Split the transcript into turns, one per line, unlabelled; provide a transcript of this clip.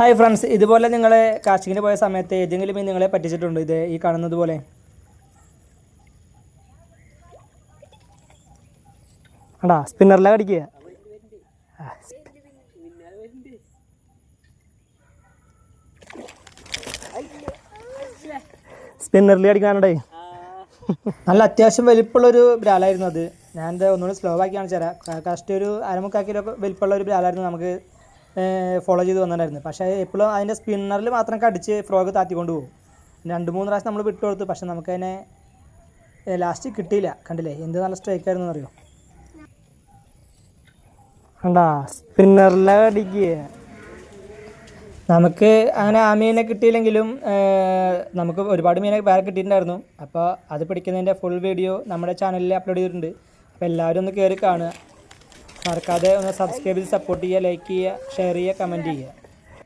Hi friends ഇതുപോലെ നിങ്ങൾ കാസ്റ്റിങ്ങിന് പോയ സമയത്ത് ഏതെങ്കിലും മീൻ നിങ്ങളെ പറ്റിച്ചിട്ടുണ്ട്? ഇത് ഈ കാണുന്നത് പോലെ. ആടാ സ്പിന്നറിലാണ് കടിക്കുക. സ്പിന്നറിൽ കടിക്കാനുണ്ടേ. നല്ല അത്യാവശ്യം വലിപ്പമുള്ളൊരു ബ്രാലായിരുന്നു അത്. ഞാൻ എന്താ ഒന്നുകൂടി സ്ലോ ആക്കി കാണിച്ചു തരാം ഒരു അരമുക്കാൽ വലിപ്പുള്ള ഒരു ബ്രാലായിരുന്നു നമുക്ക് ഫോളോ ചെയ്ത് വന്നിട്ടുണ്ടായിരുന്നു. പക്ഷേ എപ്പോഴും അതിന്റെ സ്പിന്നറിൽ മാത്രം കടിച്ച് ഫ്രോഗ് താത്തിക്കൊണ്ട് പോകും. രണ്ട് മൂന്ന് പ്രാവശ്യം നമ്മൾ വിട്ടു കൊടുത്തു. പക്ഷേ നമുക്കതിനെ ലാസ്റ്റ് കിട്ടിയില്ല. കണ്ടില്ലേ? എന്ത് നല്ല സ്ട്രൈക്ക് ആയിരുന്നു അറിയോ? കണ്ടാ? സ്പിന്നറിലെ കടിക്കുക നമുക്ക് അങ്ങനെ ആ മീനെ കിട്ടിയില്ലെങ്കിലും നമുക്ക് ഒരുപാട് മീനെ വേറെ കിട്ടിയിട്ടുണ്ടായിരുന്നു. അപ്പോൾ അത് പിടിക്കുന്നതിന്റെ ഫുൾ വീഡിയോ നമ്മുടെ ചാനലിൽ അപ്ലോഡ് ചെയ്തിട്ടുണ്ട്. അപ്പോൾ എല്ലാവരും ഒന്ന് കയറി കാണുക. മറക്കാതെ ഒന്ന് സബ്സ്ക്രൈബ് ചെയ്ത് സപ്പോർട്ട് ചെയ്യുക ലൈക്ക് ചെയ്യുക ഷെയർ ചെയ്യുക കമന്റ് ചെയ്യുക.